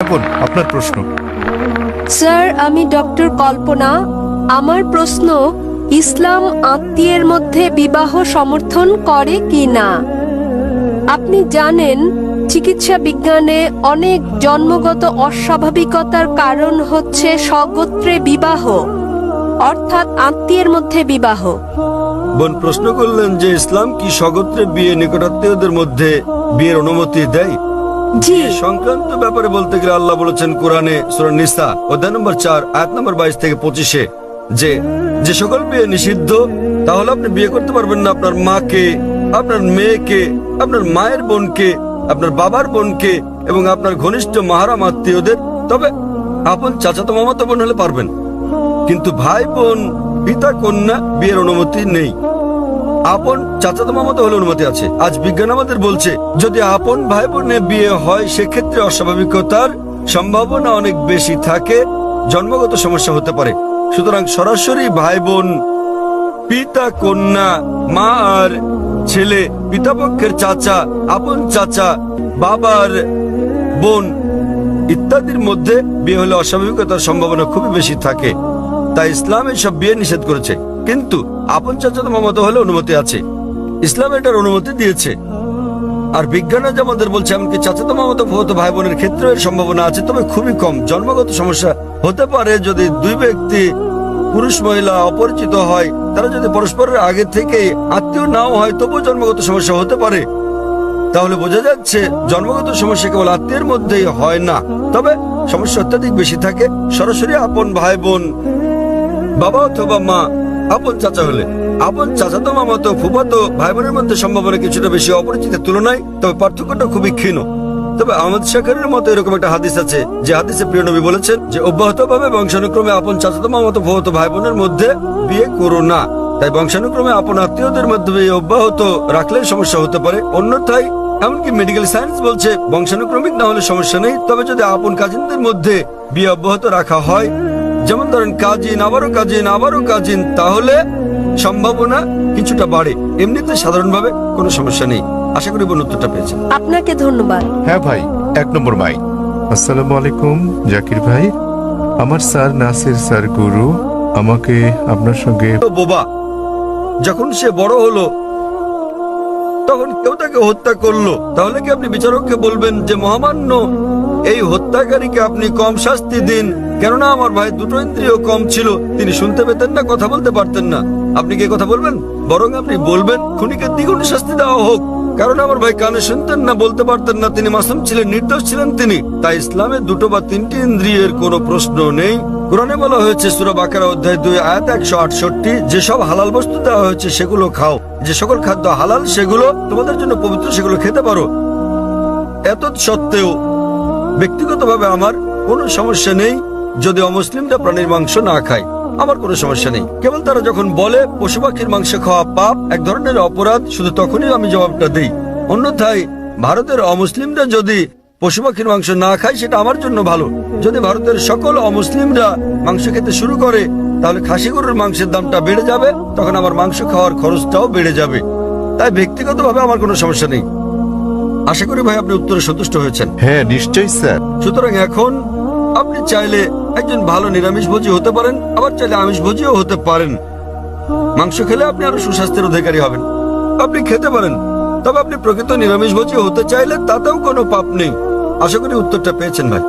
আপনার প্রশ্ন। স্যার আমি ডক্টর কল্পনা। আমার প্রশ্ন ইসলাম আত্মীয়ের মধ্যে বিবাহ সমর্থন করে কি না? আপনি জানেন চিকিৎসা বিজ্ঞানে অনেক জন্মগত অস্বাভাবিকতার কারণ হচ্ছে স্বগোত্রে বিবাহ অর্থাৎ আত্মীয়ের মধ্যে বিবাহ। বোন প্রশ্ন করলেন যে ইসলাম কি স্বগোত্রে বিয়ে নিকটাত্মীয়দের মধ্যে বিয়ের অনুমতি দেয়? জি। সংক্রান্ত ব্যাপারে বলতে গেলে আল্লাহ বলেছেন কোরআনে সূরা নিসা, অধ্যায় নম্বর চার, আয়াত নম্বর বাইশ থেকে পঁচিশে যে যে সকল বিয়ে নিষিদ্ধ, তাহলে আপনি বিয়ে করতে পারবেন না আপনার মাকে, আপনার মেয়েকে, আপনার মায়ের বোনকে, আপনার বাবার বোনকে এবং আপনার ঘনিষ্ঠ মাহারাম আত্মীয়দের। তবে আপন চাচাতো মামাতো বোন হলে পারবেন। কিন্তু ভাই বোন, পিতা কন্যা বিয়ের অনুমতি নেই। আপন চাচাতো মামাতো হলে অনুমতি আছে। আজ বিজ্ঞান আমাদের বলছে, যদি আপন ভাই বোনের বিয়ে হয়, সেক্ষেত্রে অস্বাভাবিকতার সম্ভাবনা অনেক বেশি থাকে, জন্মগত সমস্যা হতে পারে। সুতরাং সরাসরি ভাই বোন পিতা, কন্যা, মা আর ছেলে, পিতাপক্ষের চাচা, আপন চাচা, বাবার বোন ইত্যাদির মধ্যে বিয়ে হলে অস্বাভাবিকতার সম্ভাবনা খুবই বেশি থাকে। তাই ইসলাম সব বিয়ে নিষেধ করেছে। কিন্তু আপন চাচাতো মামাতো হলে অনুমতি আছে। ইসলাম এটার অনুমতি দিয়েছে। আর বিজ্ঞানে যে আমাদের বলছে, এমনকি চাচাতো মামাতো ভৌত ভাই বোনের ক্ষেত্রে সম্ভাবনা আছে, তবে খুবই কম। জন্মগত সমস্যা হতে পারে যদি দুই ব্যক্তি পুরুষ, মহিলা অপরিচিত হয়। তারা যদি পরস্পরের আগে থেকে আত্মীয় নাও হয়, তবুও জন্মগত সমস্যা হতে পারে। তাহলে বোঝা যাচ্ছে, জন্মগত সমস্যা কেবল আত্মীয়ের মধ্যেই হয় না। তবে সমস্যা অত্যাধিক বেশি থাকে সরাসরি আপন ভাই বোন বাবা অথবা মা আপন চাচা হলে। আপন চাচাতো মামাতো, ফুফাতো ভাই বোনের মধ্যে সম্ভাবনা কিছুটা বেশি অপরিচিতের তুলনায়, তবে পার্থক্যটা খুবই ক্ষীণ। তবে আহমদ শাকরের মতো এরকম একটা হাদিস আছে, যে হাদিসে প্রিয় নবী বলেছেন যে অব্যাহত ভাবে বংশানুক্রমে আপন চাচাতো, মামাতো, ফুফাতো ভাই বোনের মধ্যে বিয়ে করো না। তাই বংশানুক্রমে আপন আত্মীয়দের মাধ্যমে অব্যাহত রাখলে সমস্যা হতে পারে। অন্যথায়, এমনকি মেডিকেল সায়েন্স বলছে, বংশানুক্রমিক না হলে সমস্যা নেই। তবে যদি আপন কাজিনদের মধ্যে বিয়ে অব্যাহত রাখা হয় যেমন ধরেন কাজিন আবারও কাজিন আবারও কাজিন তাহলে সম্ভাবনা কিছুটা বাড়ে। এমনিতে সাধারণভাবে কোনো সমস্যা নেই। আশা করি বোন উত্তরটা পেয়েছেন। আপনাকে ধন্যবাদ। হ্যাঁ ভাই এক নম্বর মাই। আসসালামু আলাইকুম জাকির ভাই। আমার স্যার নাসির স্যার গুরু আমাকে আপনার সঙ্গে তো বোবা যখন সে বড় হলো তখন কেউ তাকে হত্যা করল। তাহলে কি আপনি বিচারককে বলবেন যে মহামান্য এই হত্যাকারীকে আপনি কম শাস্তি দিন। কেননা আমার ভাই দুটো ইন্দ্রিয় কম ছিল। তিনি শুনতে পেতেন না, কথা বলতে পারতেন না। আপনি কি কথা বলবেন? বরং আপনি বলবেন, খুনিকে দ্বিগুণ শাস্তি দেওয়া হোক। কারণ আমার ভাই কানে শুনতেন না, বলতে পারতেন না। তিনি মাসুম ছিলেন, নির্দোষ ছিলেন তিনি। তাই ইসলামে দুটো বা তিনটি ইন্দ্রিয়ের কোনো প্রশ্ন নেই। কোরআনে বলা হয়েছে, সুরা বাকারা অধ্যায় দুই, আয়াত একশো আটষট্টি যেসব হালাল বস্তু দেওয়া হয়েছে, সেগুলো খাও। যে সকল খাদ্য হালাল, সেগুলো তোমাদের জন্য পবিত্র, সেগুলো খেতে পারো। এত সত্ত্বেও ব্যক্তিগতভাবে আমার কোনো সমস্যা নেই যদি অমুসলিমরা প্রাণীর মাংস না খায়। আমার কোনো সমস্যা নেই। কেবল তারা যখন বলে, পশু পাখির মাংস খাওয়া পাপ এক ধরনের অপরাধ, শুধু তখনই আমি জবাবটা দিই। অন্যথায়, ভারতের অমুসলিমরা যদি পশু পাখির মাংস না খায়, সেটা আমার জন্য ভালো। যদি ভারতের সকল অমুসলিমরা মাংস খেতে শুরু করে, তাহলে খাসি গরুর মাংসের দামটা বেড়ে যাবে, তখন আমার মাংস খাওয়ার খরচটাও বেড়ে যাবে। তাই ব্যক্তিগতভাবে আমার কোনো সমস্যা নেই। আশা করি ভাই আপনি উত্তরে সন্তুষ্ট হয়েছেন। হ্যাঁ নিশ্চয়ই স্যার। সুতরাং এখন আপনি চাইলে একজন ভালো নিরামিষ ভোজী হতে পারেন আবার চাইলে আমিষ ভোজীও হতে পারেন। মাংস খেলে আপনি আরও সুস্বাস্থ্যের অধিকারী হবেন। আপনি খেতে পারেন তবে আপনি প্রকৃত নিরামিষ ভোজী হতে চাইলে তাতেও কোনো পাপ নেই। আশা করি উত্তরটা পেয়েছেন ভাই।